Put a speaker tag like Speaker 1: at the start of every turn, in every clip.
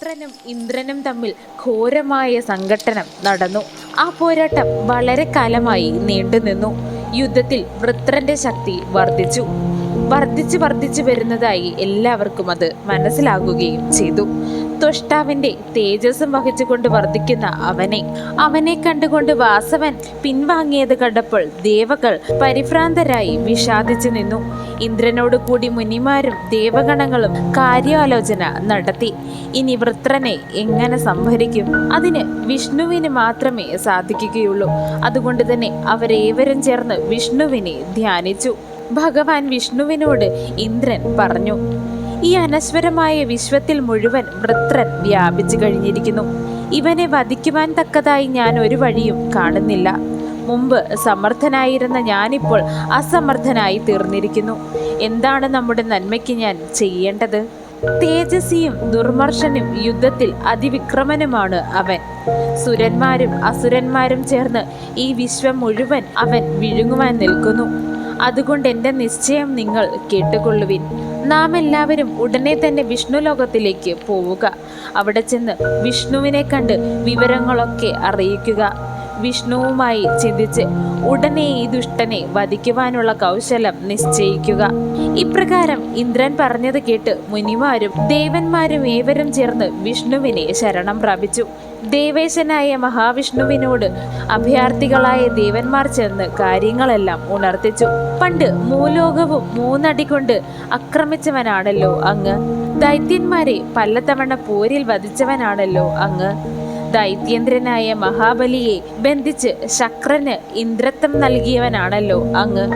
Speaker 1: വൃത്രനും ഇന്ദ്രനും തമ്മിൽ ഘോരമായ സംഘട്ടനം നടന്നു. ആ പോരാട്ടം വളരെ കാലമായി നീണ്ടുനിന്നു യുദ്ധത്തിൽ വൃത്രന്റെ ശക്തി വർദ്ധിച്ചു. വർദ്ധിച്ചു വർദ്ധിച്ചു വരുന്നതായി എല്ലാവർക്കും അത് മനസ്സിലാകുകയും ചെയ്തു. ത്വഷ്ടാവിന്റെ തേജസ്സും വഹിച്ചുകൊണ്ട് വർദ്ധിക്കുന്ന അവനെ. അവനെ കണ്ടുകൊണ്ട് വാസവൻ പിൻവാങ്ങിയത് കണ്ടപ്പോൾ ദേവകൾ പരിഭ്രാന്തരായി വിഷാദിച്ചു നിന്നു. ഇന്ദ്രനോട് കൂടി മുനിമാരും ദേവഗണങ്ങളും കാര്യാലോചന നടത്തി. ഇനി വൃത്രനെ എങ്ങനെ സംഭരിക്കും അതിന് വിഷ്ണുവിന് മാത്രമേ സാധിക്കുകയുള്ളൂ. അതുകൊണ്ട് തന്നെ അവരേവരും ചേർന്ന് വിഷ്ണുവിനെ ധ്യാനിച്ചു. ഭഗവാൻ വിഷ്ണുവിനോട് ഇന്ദ്രൻ പറഞ്ഞു ഈ അനശ്വരമായ വിശ്വത്തിൽ മുഴുവൻ വൃത്രൻ വ്യാപിച്ചു കഴിഞ്ഞിരിക്കുന്നു. ഇവനെ വധിക്കുവാൻ തക്കതായി ഞാൻ ഒരു വഴിയും കാണുന്നില്ല. മുമ്പ് സമർത്ഥനായിരുന്ന ഞാനിപ്പോൾ അസമർത്ഥനായി തീർന്നിരിക്കുന്നു. എന്താണ് നമ്മുടെ നന്മയ്ക്ക് ഞാൻ ചെയ്യേണ്ടത്? തേജസ്സിയും ദുർമർഷനും യുദ്ധത്തിൽ അതിവിക്രമനുമാണ് അവൻ. സുരന്മാരും അസുരന്മാരും ചേർന്ന് ഈ വിശ്വം മുഴുവൻ അവൻ വിഴുങ്ങുവാൻ നിൽക്കുന്നു. അതുകൊണ്ട് എന്റെ നിശ്ചയം നിങ്ങൾ കേട്ടുകൊള്ളുവിൻ. നാം എല്ലാവരും ഉടനെ തന്നെ വിഷ്ണു ലോകത്തിലേക്ക് പോവുക. അവിടെ ചെന്ന് വിഷ്ണുവിനെ കണ്ട് വിവരങ്ങളൊക്കെ അറിയിക്കുക. വിഷ്ണുവുമായി ചിന്തിച്ച് ഉടനെ ഈ ദുഷ്ടനെ വധിക്കുവാനുള്ള കൗശലം നിശ്ചയിക്കുക. ഇപ്രകാരം ഇന്ദ്രൻ പറഞ്ഞത് കേട്ട് മുനിമാരും ദേവന്മാരും ഏവരും ചേർന്ന് വിഷ്ണുവിനെ ശരണം പ്രാപിച്ചു. ദേവേശനായ മഹാവിഷ്ണുവിനോട് അഭയാർത്ഥികളായ ദേവന്മാർ ചേർന്ന് കാര്യങ്ങളെല്ലാം ഉണർത്തിച്ചു. പണ്ട് മൂലോകവും മൂന്നടി കൊണ്ട് ആക്രമിച്ചവനാണല്ലോ അങ്ങ്. ദൈത്യന്മാരെ പലതവണ പോരിൽ വധിച്ചവനാണല്ലോ അങ്ങ്. ദൈത്യേന്ദ്രനായ മഹാബലിയെ ബന്ധിച്ച് ശക്രന് ഇന്ദ്രത്വം നൽകിയവനാണല്ലോ അങ്ങ്.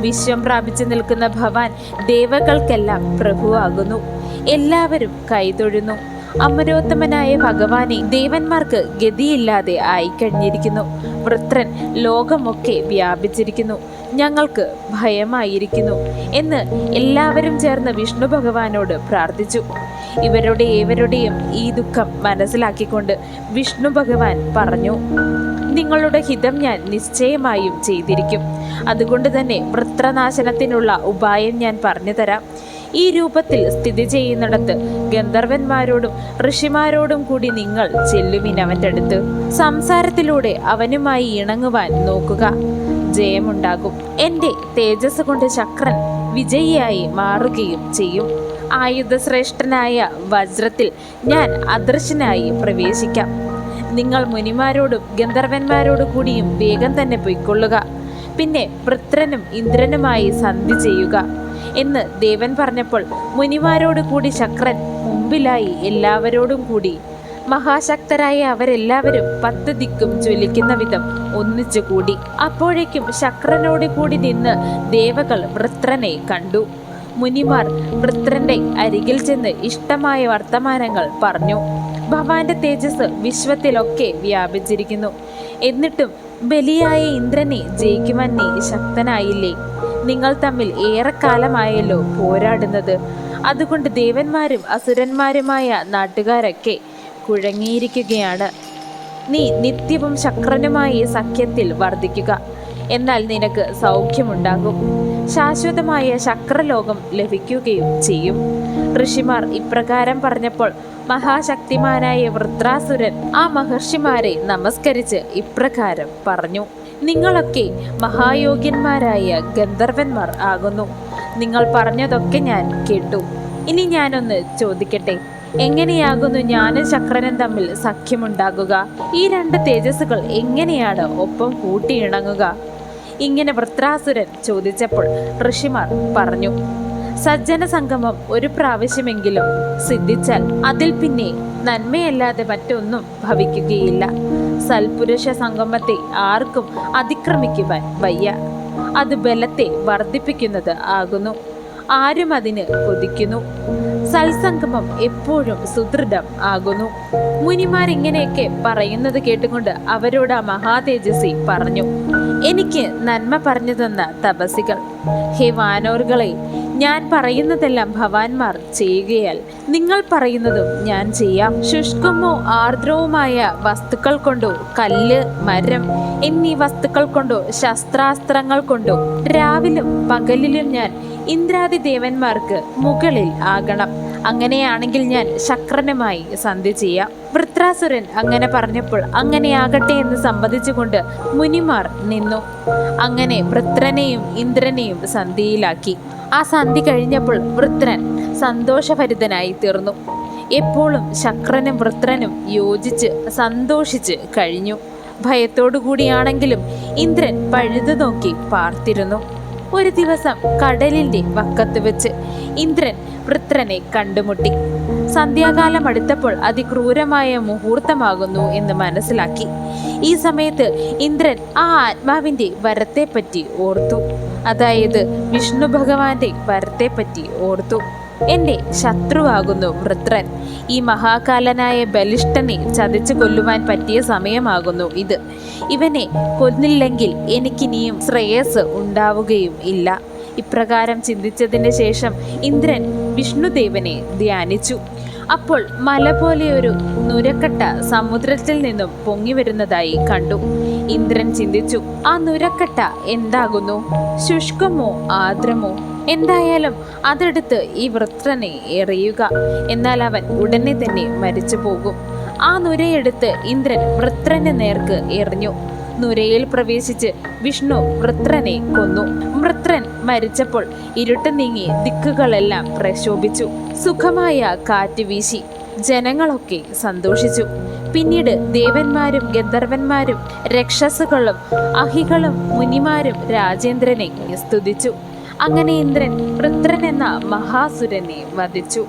Speaker 1: വിശ്വം പ്രാപിച്ചു നിൽക്കുന്ന ഭവാൻ ദേവകൾക്കെല്ലാം പ്രഭുവാകുന്നു. എല്ലാവരും കൈതൊഴുന്നു. അമരോത്തമനായ ഭഗവാനെ ദേവന്മാർക്ക് ഗതിയില്ലാതെ ആയിക്കഴിഞ്ഞിരിക്കുന്നു. വൃത്രൻ ലോകമൊക്കെ വ്യാപിച്ചിരിക്കുന്നു. ഞങ്ങൾക്ക് ഭയമായിരിക്കുന്നു എന്ന് എല്ലാവരും ചേർന്ന് വിഷ്ണു ഭഗവാനോട് പ്രാർത്ഥിച്ചു. ഇവരുടെ ഏവരുടെയും ഈ ദുഃഖം മനസ്സിലാക്കിക്കൊണ്ട് വിഷ്ണു ഭഗവാൻ പറഞ്ഞു നിങ്ങളുടെ ഹിതം ഞാൻ നിശ്ചയമായും ചെയ്തിരിക്കും. അതുകൊണ്ട് തന്നെ വൃത്രനാശനത്തിനുള്ള ഉപായം ഞാൻ പറഞ്ഞു തരാം. ഈ രൂപത്തിൽ സ്ഥിതി ചെയ്യുന്നിടത്ത് ഗന്ധർവന്മാരോടും ഋഷിമാരോടും കൂടി നിങ്ങൾ ചെല്ലുവിൻ അവന്റെ അടുത്ത് സംസാരത്തിലൂടെ അവനുമായി ഇണങ്ങുവാൻ നോക്കുക. ജയമുണ്ടാകും. എന്റെ തേജസ് കൊണ്ട് ശക്രൻ വിജയിയായി മാറുകയും ചെയ്യും. ആയുധശ്രേഷ്ഠനായ വജ്രത്തിൽ ഞാൻ അദൃശ്യനായി പ്രവേശിക്കാം. നിങ്ങൾ മുനിമാരോടും ഗന്ധർവന്മാരോടു കൂടിയും വേഗം തന്നെ പൊയ്ക്കൊള്ളുക. പിന്നെ വൃത്രനും ഇന്ദ്രനുമായി സന്ധി ചെയ്യുക. എന്ന് ദേവൻ പറഞ്ഞപ്പോൾ മുനിമാരോടു കൂടി ശക്രൻ മുമ്പിലായി എല്ലാവരോടും കൂടി മഹാശക്തരായ അവരെല്ലാവരും പത്ത് ദിക്കും ജ്വലിക്കുന്ന വിധം ഒന്നിച്ചു കൂടി അപ്പോഴേക്കും ശക്രനോട് കൂടി നിന്ന് ദേവകൾ വൃത്രനെ കണ്ടു. മുനിമാർ വൃത്രന്റെ അരികിൽ ചെന്ന് ഇഷ്ടമായ വർത്തമാനങ്ങൾ പറഞ്ഞു. ഭഗവാന്റെ തേജസ് വിശ്വത്തിലൊക്കെ വ്യാപിച്ചിരിക്കുന്നു. എന്നിട്ടും ബലിയായ ഇന്ദ്രനെ ജയിക്കുവാൻ നീ ശക്തനായില്ലേ? നിങ്ങൾ തമ്മിൽ ഏറെക്കാലമായല്ലോ പോരാടുന്നത്. അതുകൊണ്ട് ദേവന്മാരും അസുരന്മാരുമായ നാട്ടുകാരൊക്കെ കുഴങ്ങിയിരിക്കുകയാണ്. നീ നിത്യവും ശക്രനുമായി സഖ്യത്തിൽ വർദ്ധിക്കുക. എന്നാൽ നിനക്ക് സൗഖ്യമുണ്ടാകും. ശാശ്വതമായ ശക്രലോകം ലഭിക്കുകയും ചെയ്യും. ഋഷിമാർ ഇപ്രകാരം പറഞ്ഞപ്പോൾ മഹാശക്തിമാനായ വൃത്രാസുരൻ ആ മഹർഷിമാരെ നമസ്കരിച്ച് ഇപ്രകാരം പറഞ്ഞു. നിങ്ങളൊക്കെ മഹായോഗ്യന്മാരായ ഗന്ധർവന്മാർ ആകുന്നു. നിങ്ങൾ പറഞ്ഞതൊക്കെ ഞാൻ കേട്ടു. ഇനി ഞാനൊന്ന് ചോദിക്കട്ടെ? എങ്ങനെയാകുന്നു ഞാനും ശക്രനും തമ്മിൽ സഖ്യമുണ്ടാകുക? ഈ രണ്ട് തേജസ്സുകൾ എങ്ങനെയാണ് ഒപ്പം കൂട്ടിയിണങ്ങുക? ഇങ്ങനെ വൃത്രാസുരൻ ചോദിച്ചപ്പോൾ ഋഷിമാർ പറഞ്ഞു സജ്ജന സംഗമം ഒരു പ്രാവശ്യമെങ്കിലും സിദ്ധിച്ചാൽ അതിൽ പിന്നെ നന്മയല്ലാതെ മറ്റൊന്നും ഭവിക്കുകയില്ല. സൽപുരുഷ സംഗമത്തെ ആർക്കും അതിക്രമിക്കുവാൻ വയ്യ. അത് ബലത്തെ വർദ്ധിപ്പിക്കുന്നത് ആകുന്നു. ആരും അതിന് കൊതിക്കുന്നു. സൽസംഗമം എപ്പോഴും സുദൃഢം ആകുന്നു. മുനിമാർ ഇങ്ങനെയൊക്കെ പറയുന്നത് കേട്ടുകൊണ്ട് അവരോട് ആ മഹാതേജസ്വി പറഞ്ഞു. എനിക്ക് നന്മ പറഞ്ഞു തന്ന തപസികൾ ഹേ വാനോറുകളെ ഞാൻ പറയുന്നതെല്ലാം ഭവാൻമാർ ചെയ്യുകയാൽ നിങ്ങൾ പറയുന്നതും ഞാൻ ചെയ്യാം. ശുഷ്കമോ ആർദ്രവുമായ വസ്തുക്കൾ കൊണ്ടോ കല്ല് മരം എന്നീ വസ്തുക്കൾ കൊണ്ടോ ശസ്ത്രാസ്ത്രങ്ങൾ കൊണ്ടോ രാവിലും പകലിലും ഞാൻ ഇന്ദ്രാദി ദേവന്മാർക്ക് മുകളിൽ ആകണം. അങ്ങനെയാണെങ്കിൽ ഞാൻ ശക്രനുമായി സന്ധി ചെയ്യാം. വൃത്രാസുരൻ അങ്ങനെ പറഞ്ഞപ്പോൾ അങ്ങനെയാകട്ടെ എന്ന് സമ്മതിച്ചുകൊണ്ട് മുനിമാർ നിന്നു. അങ്ങനെ വൃത്രനെയും ഇന്ദ്രനെയും സന്ധിയിലാക്കി ആ സന്ധി കഴിഞ്ഞപ്പോൾ വൃത്രൻ സന്തോഷഭരിതനായി തീർന്നു. എപ്പോഴും ശക്രനും വൃത്രനും യോജിച്ച് സന്തോഷിച്ച് കഴിഞ്ഞു. ഭയത്തോടു കൂടിയാണെങ്കിലും ഇന്ദ്രൻ പഴുതു നോക്കി പാർത്തിരുന്നു. ഒരു ദിവസം കടലിന്റെ വക്കത്ത് വെച്ച് ഇന്ദ്രൻ വൃത്രനെ കണ്ടുമുട്ടി. സന്ധ്യാകാലം അടുത്തപ്പോൾ അതിക്രൂരമായ മുഹൂർത്തമാകുന്നു എന്ന് മനസ്സിലാക്കി. ഈ സമയത്ത് ഇന്ദ്രൻ ആ ആത്മാവിന്റെ വരത്തെപ്പറ്റി ഓർത്തു. അതായത് വിഷ്ണു ഭഗവാന്റെ വരത്തെപ്പറ്റി ഓർത്തു. എന്റെ ശത്രുവാകുന്നു വൃത്രൻ. ഈ മഹാകാലനായ ബലിഷ്ഠനെ ചതിച്ചു കൊല്ലുവാൻ പറ്റിയ സമയമാകുന്നു ഇത്. ഇവനെ കൊന്നില്ലെങ്കിൽ എനിക്കിനിയും ശ്രേയസ് ഉണ്ടാവുകയും ഇല്ല. ഇപ്രകാരം ചിന്തിച്ചതിന് ശേഷം ഇന്ദ്രൻ വിഷ്ണുദേവനെ ധ്യാനിച്ചു. അപ്പോൾ മല പോലെ ഒരു നുരക്കട്ട സമുദ്രത്തിൽ നിന്നും പൊങ്ങി വരുന്നതായി കണ്ടു. ഇന്ദ്രൻ ചിന്തിച്ചു ആ നുരക്കട്ട എന്താകുന്നു? ശുഷ്കമോ ആർദ്രമോ? എന്തായാലും അതെടുത്ത് ഈ വൃത്രനെ എറിയുക. എന്നാൽ അവൻ ഉടനെ തന്നെ മരിച്ചു പോകും. ആ നുരയെടുത്ത് ഇന്ദ്രൻ വൃത്രന് നേർക്ക് എറിഞ്ഞു. നുരയിൽ പ്രവേശിച്ച് വിഷ്ണു വൃത്രനെ കൊന്നു. വൃത്രൻ മരിച്ചപ്പോൾ ഇരുട്ട് നീങ്ങി ദിക്കുകളെല്ലാം പ്രശോഭിച്ചു. സുഖമായ കാറ്റ് വീശി. ജനങ്ങളൊക്കെ സന്തോഷിച്ചു. പിന്നീട് ദേവന്മാരും ഗന്ധർവന്മാരും രക്ഷസുകളും അഹികളും മുനിമാരും രാജേന്ദ്രനെ സ്തുതിച്ചു. അങ്ങനെ ഇന്ദ്രൻ വൃത്രൻ എന്ന മഹാസുരനെ വധിച്ചു.